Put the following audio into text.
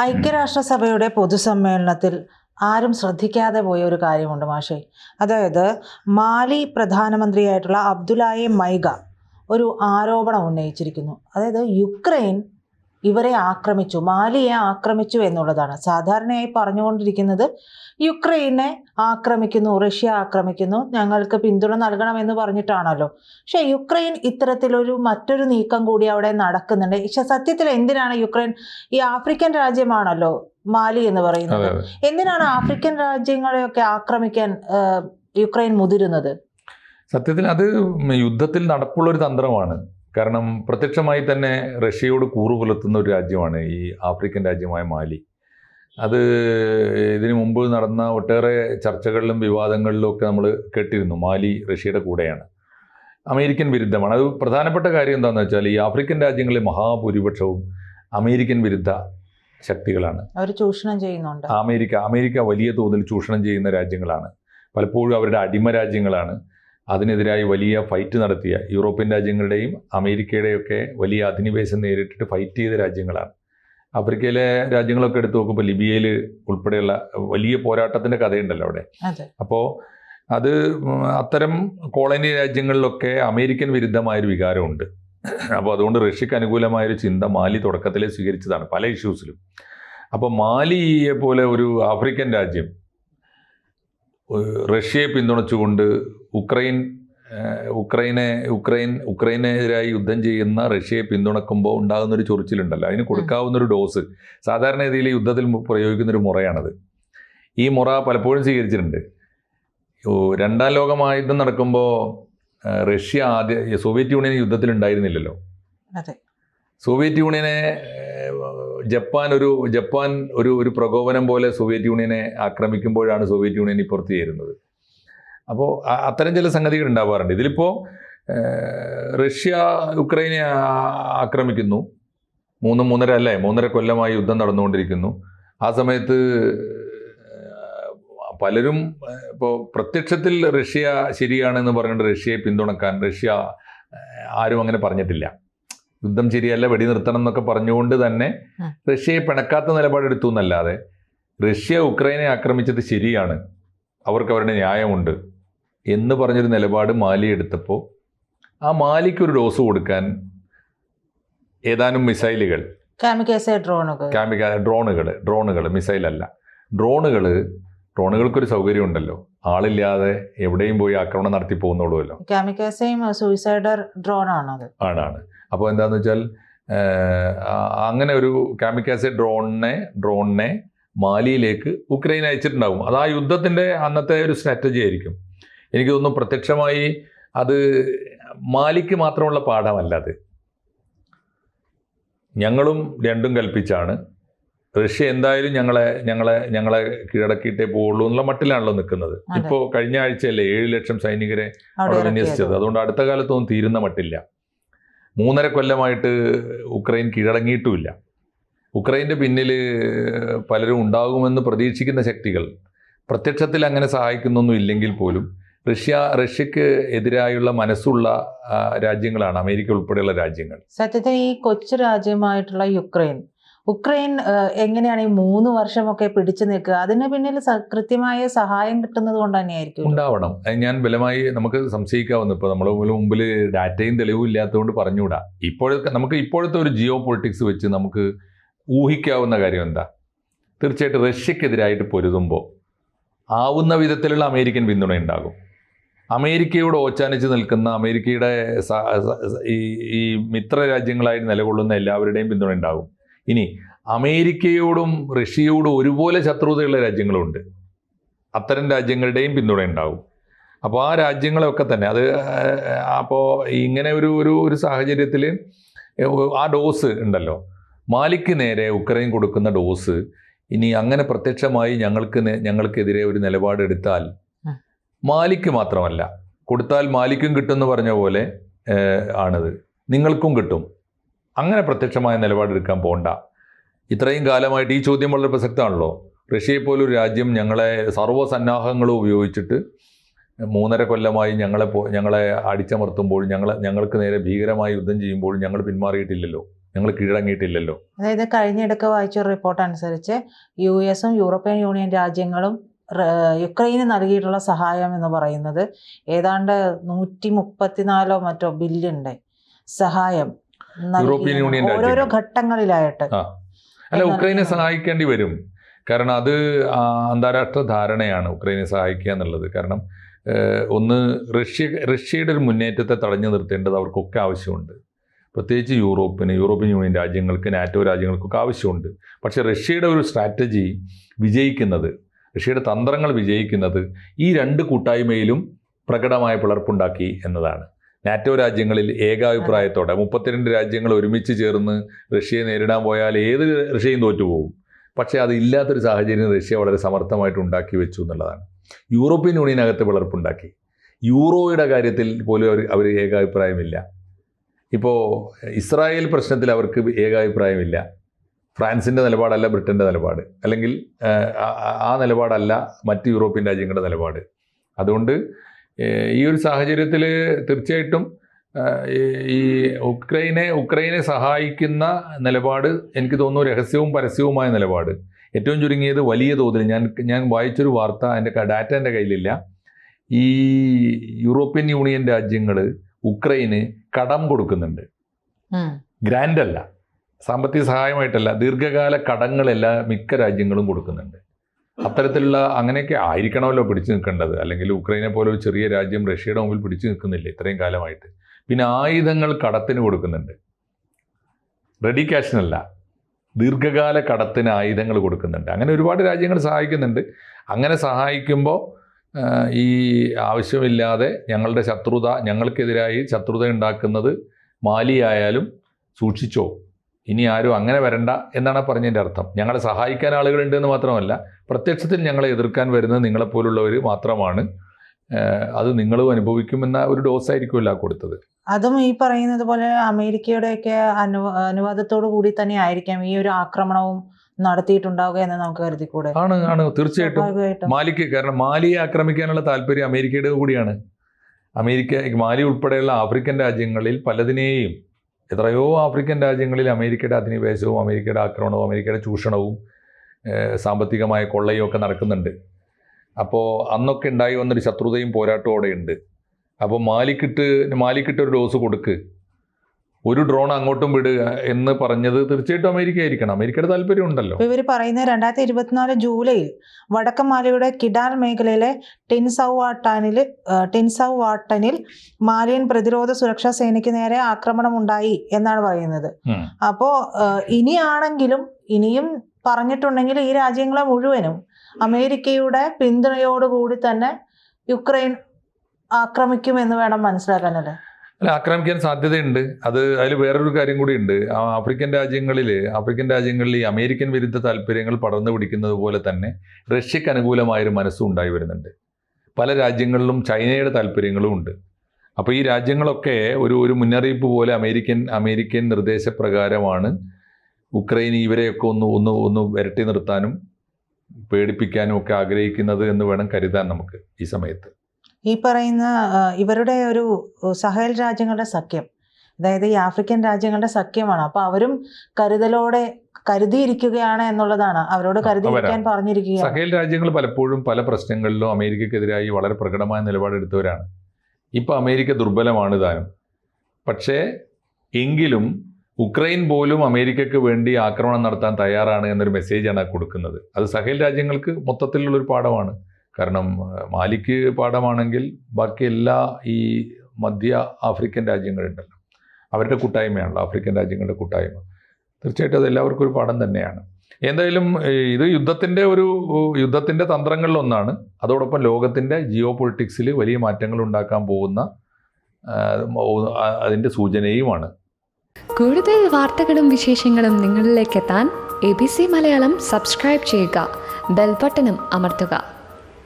ഐക്യരാഷ്ട്രസഭയുടെ പൊതുസമ്മേളനത്തിൽ ആരും ശ്രദ്ധിക്കാതെ പോയ ഒരു കാര്യമുണ്ട് മാഷേ. അതായത് മാലി പ്രധാനമന്ത്രിയായിട്ടുള്ള അബ്ദുലായെ മൈഗ ഒരു ആരോപണം ഉന്നയിച്ചിരിക്കുന്നു. അതായത് യുക്രൈൻ ഇവരെ ആക്രമിച്ചു മാലിയെ ആക്രമിച്ചു എന്നുള്ളതാണ്. സാധാരണയായി പറഞ്ഞുകൊണ്ടിരിക്കുന്നത് യുക്രൈനെ ആക്രമിക്കുന്നു റഷ്യ ആക്രമിക്കുന്നു ഞങ്ങൾക്ക് പിന്തുണ നൽകണമെന്ന് പറഞ്ഞിട്ടാണല്ലോ. പക്ഷേ യുക്രൈൻ ഇത്തരത്തിലൊരു മറ്റൊരു നീക്കം കൂടി അവിടെ നടക്കുന്നുണ്ട്. പക്ഷെ സത്യത്തിൽ എന്തിനാണ് യുക്രൈൻ ഈ ആഫ്രിക്കൻ രാജ്യമാണല്ലോ മാലി എന്ന് പറയുന്നത്? എന്തിനാണ് ആഫ്രിക്കൻ രാജ്യങ്ങളെയൊക്കെ ആക്രമിക്കാൻ യുക്രൈൻ മുതിരുന്നത്? സത്യത്തിൽ അത് യുദ്ധത്തിൽ നടപ്പുള്ള ഒരു തന്ത്രമാണ്. കാരണം പ്രത്യക്ഷമായി തന്നെ റഷ്യയോട് കൂറു പുലർത്തുന്ന ഒരു രാജ്യമാണ് ഈ ആഫ്രിക്കൻ രാജ്യമായ മാലി. അത് ഇതിനു മുമ്പ് നടന്ന ഒട്ടേറെ ചർച്ചകളിലും വിവാദങ്ങളിലും ഒക്കെ നമ്മൾ കേട്ടിരുന്നു. മാലി റഷ്യയുടെ കൂടെയാണ്. അമേരിക്കൻ വിരുദ്ധമാണ്. അത് പ്രധാനപ്പെട്ട കാര്യം എന്താണെന്ന് വെച്ചാൽ ഈ ആഫ്രിക്കൻ രാജ്യങ്ങളിൽ മഹാഭൂരിപക്ഷവും അമേരിക്കൻ വിരുദ്ധ ശക്തികളാണ്. അവർ ചൂഷണം ചെയ്യുന്നുണ്ട്. അമേരിക്ക അമേരിക്ക വലിയ തോതിൽ ചൂഷണം ചെയ്യുന്ന രാജ്യങ്ങളാണ്. പലപ്പോഴും അവരുടെ അടിമ രാജ്യങ്ങളാണ്. അതിനെതിരായി വലിയ ഫൈറ്റ് നടത്തിയ യൂറോപ്യൻ രാജ്യങ്ങളുടെയും അമേരിക്കയുടെയും ഒക്കെ വലിയ അധിനിവേശം നേരിട്ടിട്ട് ഫൈറ്റ് ചെയ്ത രാജ്യങ്ങളാണ്. ആഫ്രിക്കയിലെ രാജ്യങ്ങളൊക്കെ എടുത്തു നോക്കുമ്പോൾ ലിബിയയിൽ ഉൾപ്പെടെയുള്ള വലിയ പോരാട്ടത്തിന്റെ കഥയുണ്ടല്ലോ അവിടെ. അപ്പോൾ അത് അത്തരം കോളനി രാജ്യങ്ങളിലൊക്കെ അമേരിക്കൻ വിരുദ്ധമായൊരു വികാരമുണ്ട്. അപ്പോൾ അതുകൊണ്ട് റഷ്യക്ക് അനുകൂലമായൊരു ചിന്ത മാലി തുടക്കത്തിലേ സ്വീകരിച്ചതാണ് പല ഇഷ്യൂസിലും അപ്പോൾ മാലിയെ പോലെ ഒരു ആഫ്രിക്കൻ രാജ്യം റഷ്യയെ പിന്തുണച്ചുകൊണ്ട് ഉക്രൈൻ ഉക്രൈനെ ഉക്രൈൻ ഉക്രൈനെതിരായി യുദ്ധം ചെയ്യുന്ന റഷ്യയെ പിന്തുണക്കുമ്പോൾ ഉണ്ടാകുന്നൊരു ചൊറിച്ചിലുണ്ടല്ലോ. അതിന് കൊടുക്കാവുന്നൊരു ഡോസ്. സാധാരണ രീതിയിൽ യുദ്ധത്തിൽ പ്രയോഗിക്കുന്നൊരു മുറയാണത്. ഈ മുറ പലപ്പോഴും സ്വീകരിച്ചിട്ടുണ്ട്. ഓ, രണ്ടാം ലോക മഹായുദ്ധം നടക്കുമ്പോൾ റഷ്യ ആദ്യ സോവിയറ്റ് യൂണിയൻ യുദ്ധത്തിൽ ഉണ്ടായിരുന്നില്ലല്ലോ സോവിയറ്റ് യൂണിയനെ ജപ്പാൻ ഒരു ജപ്പാൻ ഒരു ഒരു പ്രകോപനം പോലെ സോവിയറ്റ് യൂണിയനെ ആക്രമിക്കുമ്പോഴാണ് സോവിയറ്റ് യൂണിയൻ ഇപ്പുറത്ത് ചേരുന്നത്. അപ്പോൾ അത്തരം ചില സംഗതികൾ ഉണ്ടാവാറുണ്ട്. ഇതിലിപ്പോൾ റഷ്യ ഉക്രൈനെ ആക്രമിക്കുന്നു. മൂന്ന് മൂന്നര അല്ലേ? മൂന്നര കൊല്ലമായി യുദ്ധം നടന്നുകൊണ്ടിരിക്കുന്നു. ആ സമയത്ത് പലരും ഇപ്പോൾ പ്രത്യക്ഷത്തിൽ റഷ്യ ശരിയാണെന്ന് പറഞ്ഞുകൊണ്ട് റഷ്യയെ പിന്തുണക്കാൻ റഷ്യ ആരും അങ്ങനെ പറഞ്ഞിട്ടില്ല. യുദ്ധം ശരിയല്ല വെടി നിർത്തണം എന്നൊക്കെ പറഞ്ഞുകൊണ്ട് തന്നെ. റഷ്യയെ പിണക്കാത്ത നിലപാടെടുത്തു എന്നല്ലാതെ റഷ്യ ഉക്രൈനെ ആക്രമിച്ചത് ശരിയാണ് അവർക്ക് അവരുടെ ന്യായമുണ്ട് എന്ന് പറഞ്ഞൊരു നിലപാട് മാലി എടുത്തപ്പോൾ ആ മാലിക്ക് ഒരു ഡോസ് കൊടുക്കാൻ ഏതാനും മിസൈലുകൾ ഡ്രോണുകൾ. ഡ്രോണുകൾ ഡ്രോണുകൾ മിസൈലല്ല ഡ്രോണുകൾ ഡ്രോണുകൾക്കൊരു സൗകര്യം ഉണ്ടല്ലോ ആളില്ലാതെ എവിടെയും പോയി ആക്രമണം നടത്തി പോകുന്നുള്ളൂല്ലോ. കാമിക്കേസയും സൂയിസൈഡർ ഡ്രോൺ ആണ് ആണാണ്. അപ്പോൾ എന്താണെന്ന് വെച്ചാൽ അങ്ങനെ ഒരു കാമിക്കാസെ ഡ്രോണിനെ ഡ്രോണിനെ മാലിയിലേക്ക് ഉക്രൈൻ അയച്ചിട്ടുണ്ടാകും അത് ആ യുദ്ധത്തിന്റെ അന്നത്തെ ഒരു സ്ട്രാറ്റജി ആയിരിക്കും. എനിക്ക് തോന്നുന്നു പ്രത്യക്ഷമായി അത് മാലിക്ക് മാത്രമുള്ള പാഠമല്ല അത്. ഞങ്ങളും രണ്ടും കൽപ്പിച്ചാണ്. റഷ്യ എന്തായാലും ഞങ്ങളെ ഞങ്ങളെ ഞങ്ങളെ കീഴടക്കിയിട്ടേ പോവുള്ളൂ എന്നുള്ള മട്ടിലാണല്ലോ നിൽക്കുന്നത്. ഇപ്പോൾ കഴിഞ്ഞ ആഴ്ചയല്ലേ ഏഴ് ലക്ഷം സൈനികരെ അവിടെ വിന്യസിച്ചത്. അതുകൊണ്ട് അടുത്ത കാലത്തൊന്നും തീരുന്ന മട്ടില്ല. മൂന്നര കൊല്ലമായിട്ട് ഉക്രൈൻ കീഴടങ്ങിയിട്ടുമില്ല. ഉക്രൈന്റെ പിന്നിൽ പലരും ഉണ്ടാകുമെന്ന് പ്രതീക്ഷിക്കുന്ന ശക്തികൾ പ്രത്യക്ഷത്തിൽ അങ്ങനെ സഹായിക്കുന്നൊന്നും ഇല്ലെങ്കിൽ പോലും റഷ്യ റഷ്യക്ക് എതിരായുള്ള മനസ്സുള്ള രാജ്യങ്ങളാണ് അമേരിക്ക ഉൾപ്പെടെയുള്ള രാജ്യങ്ങൾ. സത്യത്തിൽ ഈ കൊച്ചു രാജ്യമായിട്ടുള്ള യുക്രൈൻ ഉക്രൈൻ എങ്ങനെയാണ് ഈ മൂന്ന് വർഷമൊക്കെ പിടിച്ചു നിൽക്കുക? അതിന് പിന്നിൽ കൃത്യമായ സഹായം കിട്ടുന്നത് കൊണ്ട് തന്നെയായിരിക്കും ഉണ്ടാവണം. ഞാൻ ബലമായി നമുക്ക് സംശയിക്കാവുന്ന. ഇപ്പോൾ നമ്മുടെ മുമ്പിൽ ഡാറ്റയും തെളിവും ഇല്ലാത്തതുകൊണ്ട് പറഞ്ഞുകൂടാ. ഇപ്പോഴത്തെ നമുക്ക് ഇപ്പോഴത്തെ ഒരു ജിയോ പൊളിറ്റിക്സ് വെച്ച് നമുക്ക് ഊഹിക്കാവുന്ന കാര്യം എന്താ? തീർച്ചയായിട്ടും റഷ്യക്കെതിരായിട്ട് പൊരുതുമ്പോൾ ആവുന്ന വിധത്തിലുള്ള അമേരിക്കൻ പിന്തുണ ഉണ്ടാകും. അമേരിക്കയോട് ഓച്ചാനിച്ച് നിൽക്കുന്ന അമേരിക്കയുടെ ഈ മിത്ര രാജ്യങ്ങളായി നിലകൊള്ളുന്ന എല്ലാവരുടെയും പിന്തുണ ഉണ്ടാകും. ഇനി അമേരിക്കയോടും റഷ്യയോടും ഒരുപോലെ ശത്രുതയുള്ള രാജ്യങ്ങളുണ്ട്. അത്തരം രാജ്യങ്ങളുടെയും പിന്തുണ ഉണ്ടാവും. അപ്പോൾ ആ രാജ്യങ്ങളൊക്കെ തന്നെ അത് അപ്പോൾ ഇങ്ങനെ ഒരു ഒരു ഒരു സാഹചര്യത്തിൽ ആ ഡോസ് ഉണ്ടല്ലോ. മാലിക്ക് നേരെ ഉക്രൈൻ കൊടുക്കുന്ന ഡോസ് ഇനി അങ്ങനെ പ്രത്യക്ഷമായി ഞങ്ങൾക്ക് ഞങ്ങൾക്കെതിരെ ഒരു നിലപാടെടുത്താൽ. മാലിക്ക് മാത്രമല്ല കൊടുത്താൽ മാലിക്കും കിട്ടുമെന്ന് പറഞ്ഞ പോലെ ആണിത്. നിങ്ങൾക്കും കിട്ടും. അങ്ങനെ പ്രത്യക്ഷമായ നിലപാടെടുക്കാൻ പോകണ്ട ഇത്രയും കാലമായിട്ട് ഈ ചോദ്യം വളരെ പ്രസക്തമാണല്ലോ. റഷ്യയെ പോലൊരു രാജ്യം ഞങ്ങളെ സർവസന്നാഹങ്ങളും ഉപയോഗിച്ചിട്ട് മൂന്നര കൊല്ലമായി ഞങ്ങളെ ഞങ്ങളെ അടിച്ചമർത്തുമ്പോൾ ഞങ്ങളെ ഞങ്ങൾക്ക് നേരെ ഭീകരമായി യുദ്ധം ചെയ്യുമ്പോൾ ഞങ്ങൾ പിന്മാറിയിട്ടില്ലല്ലോ. ഞങ്ങൾ കീഴടങ്ങിയിട്ടില്ലല്ലോ. അതായത് കഴിഞ്ഞിടക്ക് വായിച്ച റിപ്പോർട്ട് അനുസരിച്ച് യു എസും യൂറോപ്യൻ യൂണിയൻ രാജ്യങ്ങളും യുക്രൈന് നൽകിയിട്ടുള്ള സഹായം എന്ന് പറയുന്നത് ഏതാണ്ട് നൂറ്റി മുപ്പത്തിനാലോ മറ്റോ ബില്യന്റെ സഹായം. യൂറോപ്യൻ യൂണിയൻ ഓരോരോ. ഘട്ടങ്ങളിലായിട്ട് അല്ല ഉക്രൈനെ സഹായിക്കേണ്ടി വരും. കാരണം അത് അന്താരാഷ്ട്ര ധാരണയാണ് ഉക്രൈനെ സഹായിക്കുക എന്നുള്ളത്. കാരണം ഒന്ന് റഷ്യ റഷ്യയുടെ ഒരു മുന്നേറ്റത്തെ തടഞ്ഞു നിർത്തേണ്ടത് അവർക്കൊക്കെ ആവശ്യമുണ്ട്. പ്രത്യേകിച്ച് യൂറോപ്പിന് യൂറോപ്യൻ യൂണിയൻ രാജ്യങ്ങൾക്ക് നാറ്റോ രാജ്യങ്ങൾക്കൊക്കെ ആവശ്യമുണ്ട്. പക്ഷേ റഷ്യയുടെ ഒരു സ്ട്രാറ്റജി വിജയിക്കുന്നത് റഷ്യയുടെ തന്ത്രങ്ങൾ വിജയിക്കുന്നത് ഈ രണ്ട് കൂട്ടായ്മയിലും പ്രകടമായ പിളർപ്പുണ്ടാക്കി എന്നതാണ്. നാറ്റോ രാജ്യങ്ങളിൽ ഏകാഭിപ്രായത്തോടെ മുപ്പത്തിരണ്ട് രാജ്യങ്ങൾ ഒരുമിച്ച് ചേർന്ന് റഷ്യയെ നേരിടാൻ പോയാൽ ഏത് റഷ്യയും തോറ്റുപോകും. പക്ഷേ അത് ഇല്ലാത്തൊരു സാഹചര്യം റഷ്യ വളരെ സമർത്ഥമായിട്ട് ഉണ്ടാക്കി വെച്ചു എന്നുള്ളതാണ്. യൂറോപ്യൻ യൂണിയനകത്ത് വിളർപ്പുണ്ടാക്കി. യൂറോയുടെ കാര്യത്തിൽ പോലും അവർ അവർ ഏകാഭിപ്രായമില്ല. ഇപ്പോൾ ഇസ്രായേൽ പ്രശ്നത്തിൽ അവർക്ക് ഏകാഭിപ്രായമില്ല. ഫ്രാൻസിന്റെ നിലപാടല്ല ബ്രിട്ടന്റെ നിലപാട്. അല്ലെങ്കിൽ ആ- നിലപാടല്ല മറ്റ് യൂറോപ്യൻ രാജ്യങ്ങളുടെ നിലപാട്. അതുകൊണ്ട് ഈ ഒരു സാഹചര്യത്തിൽ തീർച്ചയായിട്ടും ഈ- ഉക്രൈനെ ഉക്രൈനെ സഹായിക്കുന്ന നിലപാട് എനിക്ക് തോന്നുന്നു രഹസ്യവും പരസ്യവുമായ നിലപാട്. ഏറ്റവും ചുരുങ്ങിയത് വലിയ തോതിൽ. ഞാൻ ഞാൻ വായിച്ചൊരു വാർത്ത എന്റെ ഡാറ്റ എന്റെ കയ്യിലില്ല. ഈ യൂറോപ്യൻ യൂണിയൻ രാജ്യങ്ങൾ ഉക്രൈന് കടം കൊടുക്കുന്നുണ്ട്. ഗ്രാൻഡല്ല. ഗ്രാൻഡ് അല്ല സാമ്പത്തിക സഹായമായിട്ടല്ല ദീർഘകാല കടങ്ങളെല്ലാം മിക്ക രാജ്യങ്ങളും കൊടുക്കുന്നുണ്ട്. അത്തരത്തിലുള്ള അങ്ങനെയൊക്കെ ആയിരിക്കണമല്ലോ പിടിച്ചു നിൽക്കേണ്ടത്. അല്ലെങ്കിൽ ഉക്രൈനെ പോലെ ഒരു ചെറിയ രാജ്യം റഷ്യയുടെ മുമ്പിൽ പിടിച്ചു നിൽക്കുന്നില്ല ഇത്രയും കാലമായിട്ട്. പിന്നെ ആയുധങ്ങൾ കടത്തിന് കൊടുക്കുന്നുണ്ട്. റെഡി ക്യാഷിനല്ല ദീർഘകാല കടത്തിന് ആയുധങ്ങൾ കൊടുക്കുന്നുണ്ട്. അങ്ങനെ ഒരുപാട് രാജ്യങ്ങൾ സഹായിക്കുന്നുണ്ട്. അങ്ങനെ സഹായിക്കുമ്പോൾ ഈ ആവശ്യമില്ലാതെ ഞങ്ങളുടെ ശത്രുത ഞങ്ങൾക്കെതിരായി ശത്രുത ഉണ്ടാക്കുന്നത് മാലിയായാലും സൂക്ഷിച്ചോ? ഇനി ആരും അങ്ങനെ വരണ്ട എന്നാണ് പറഞ്ഞതിന്റെ അർത്ഥം. ഞങ്ങളെ സഹായിക്കാൻ ആളുകളുണ്ട് എന്ന് മാത്രമല്ല പ്രത്യക്ഷത്തിൽ ഞങ്ങളെ എതിർക്കാൻ വരുന്നത് നിങ്ങളെപ്പോലുള്ളവർ മാത്രമാണ്. അത് നിങ്ങളും അനുഭവിക്കുമെന്ന ഒരു ഡോസ് ആയിരിക്കുമല്ല കൊടുത്തത്. അതും ഈ പറയുന്നത് പോലെ അമേരിക്കയുടെയൊക്കെ അനു അനുവാദത്തോടു കൂടി തന്നെ ആയിരിക്കാം ഈ ഒരു ആക്രമണവും നടത്തിയിട്ടുണ്ടാവുക എന്ന് നമുക്ക് കരുതിക്കൂടെ? ആണ് ആണ്. തീർച്ചയായിട്ടും. മാലിക്ക് കാരണം മാലിയെ ആക്രമിക്കാനുള്ള താല്പര്യം അമേരിക്കയുടെ കൂടിയാണ്. അമേരിക്ക മാലി ഉൾപ്പെടെയുള്ള ആഫ്രിക്കൻ രാജ്യങ്ങളിൽ പലതിനെയും എത്രയോ ആഫ്രിക്കൻ രാജ്യങ്ങളിൽ അമേരിക്കയുടെ അധിനിവേശവും അമേരിക്കയുടെ ആക്രമണവും അമേരിക്കയുടെ ചൂഷണവും സാമ്പത്തികമായ കൊള്ളയും ഒക്കെ നടക്കുന്നുണ്ട്. അപ്പോൾ അന്നൊക്കെ ഉണ്ടായി വന്നൊരു ശത്രുതയും പോരാട്ടവും അവിടെ ഉണ്ട് അപ്പോൾ മാലിക്കിട്ട് മാലിക്കിട്ട് ഒരു ഡോസ് കൊടുക്ക്. ഒരു ഡ്രോൺ അങ്ങോട്ടും വിടുക എന്ന് പറഞ്ഞത് തീർച്ചയായിട്ടും അമേരിക്ക ആയിരിക്കണം അമേരിക്കയുടെ താല്പര്യം ഉണ്ടല്ലോ. ഇവർ പറയുന്നത് രണ്ടായിരത്തി ഇരുപത്തിനാല് ജൂലൈയിൽ വടക്കമാലയുടെ കിഡാൽ മേഖലയിലെ ടിൻസൌവാട്ടാനിൽ ടിൻസൗ വാട്ടനിൽ മാലിയൻ പ്രതിരോധ സുരക്ഷാ സേനയ്ക്ക് നേരെ ആക്രമണം ഉണ്ടായി എന്നാണ് പറയുന്നത്. അപ്പോ ഇനിയാണെങ്കിലും ഇനിയും പറഞ്ഞിട്ടുണ്ടെങ്കിൽ ഈ രാജ്യങ്ങളെ മുഴുവനും അമേരിക്കയുടെ പിന്തുണയോടുകൂടി തന്നെ യുക്രൈൻ ആക്രമിക്കുമെന്ന് വേണം മനസ്സിലാക്കാനല്ലേ? അല്ല ആക്രമിക്കാൻ സാധ്യതയുണ്ട്. അത് അതിൽ വേറൊരു കാര്യം കൂടി ഉണ്ട് ആഫ്രിക്കൻ രാജ്യങ്ങളിൽ ആഫ്രിക്കൻ രാജ്യങ്ങളിൽ ഈ അമേരിക്കൻ വിരുദ്ധ താല്പര്യങ്ങൾ പടർന്നു പിടിക്കുന്നത് പോലെ തന്നെ റഷ്യക്ക് അനുകൂലമായൊരു മനസ്സും ഉണ്ടായി വരുന്നുണ്ട്. പല രാജ്യങ്ങളിലും ചൈനയുടെ താല്പര്യങ്ങളും ഉണ്ട്. അപ്പോൾ ഈ രാജ്യങ്ങളൊക്കെ ഒരു ഒരു മുന്നറിയിപ്പ് പോലെ അമേരിക്കൻ അമേരിക്കൻ നിർദ്ദേശപ്രകാരമാണ് ഉക്രൈൻ ഇവരെയൊക്കെ ഒന്ന് ഒന്ന് ഒന്ന് വരട്ടി നിർത്താനും പേടിപ്പിക്കാനും ഒക്കെ ആഗ്രഹിക്കുന്നത് എന്ന് വേണം കരുതാൻ നമുക്ക് ഈ സമയത്ത്. ഈ പറയുന്ന ഇവരുടെ ഒരു സഹേൽ രാജ്യങ്ങളുടെ സഖ്യം. അതായത് ഈ ആഫ്രിക്കൻ രാജ്യങ്ങളുടെ സഖ്യമാണ്. അപ്പൊ അവരും കരുതലോടെ കരുതിയിരിക്കുകയാണ് എന്നുള്ളതാണ്. അവരോട് കരുതിയിരിക്കാൻ പറഞ്ഞിരിക്കുക സഹേൽ രാജ്യങ്ങൾ പലപ്പോഴും പല പ്രശ്നങ്ങളിലും അമേരിക്കക്കെതിരായി വളരെ പ്രകടമായ നിലപാടെടുത്തവരാണ് ഇപ്പോൾ അമേരിക്ക ദുർബലമാണ് താനും. പക്ഷേ എങ്കിലും ഉക്രൈൻ പോലും അമേരിക്കയ്ക്ക് വേണ്ടി ആക്രമണം നടത്താൻ തയ്യാറാണ് എന്നൊരു മെസ്സേജാണ് കൊടുക്കുന്നത്. അത് സഹേൽ രാജ്യങ്ങൾക്ക് മൊത്തത്തിലുള്ളൊരു പാഠമാണ്. കാരണം മാലിക്ക് പാഠമാണെങ്കിൽ ബാക്കി എല്ലാ ഈ മധ്യ ആഫ്രിക്കൻ രാജ്യങ്ങളുണ്ടല്ലോ. അവരുടെ കൂട്ടായ്മയാണല്ലോ ആഫ്രിക്കൻ രാജ്യങ്ങളുടെ കൂട്ടായ്മ. തീർച്ചയായിട്ടും അത് എല്ലാവർക്കും ഒരു പാഠം തന്നെയാണ്. എന്തായാലും ഇത് യുദ്ധത്തിന്റെ ഒരു യുദ്ധത്തിന്റെ തന്ത്രങ്ങളിലൊന്നാണ്. അതോടൊപ്പം ലോകത്തിന്റെ ജിയോ പൊളിറ്റിക്സിൽ വലിയ മാറ്റങ്ങൾ ഉണ്ടാക്കാൻ പോകുന്ന അതിന്റെ സൂചനയുമാണ്. കൂടുതൽ വാർത്തകളും വിശേഷങ്ങളും നിങ്ങളിലേക്ക് എത്താൻ A B C Malayalam subscribe ചെയ്യുക. ബെൽബട്ടനും അമർത്തുക.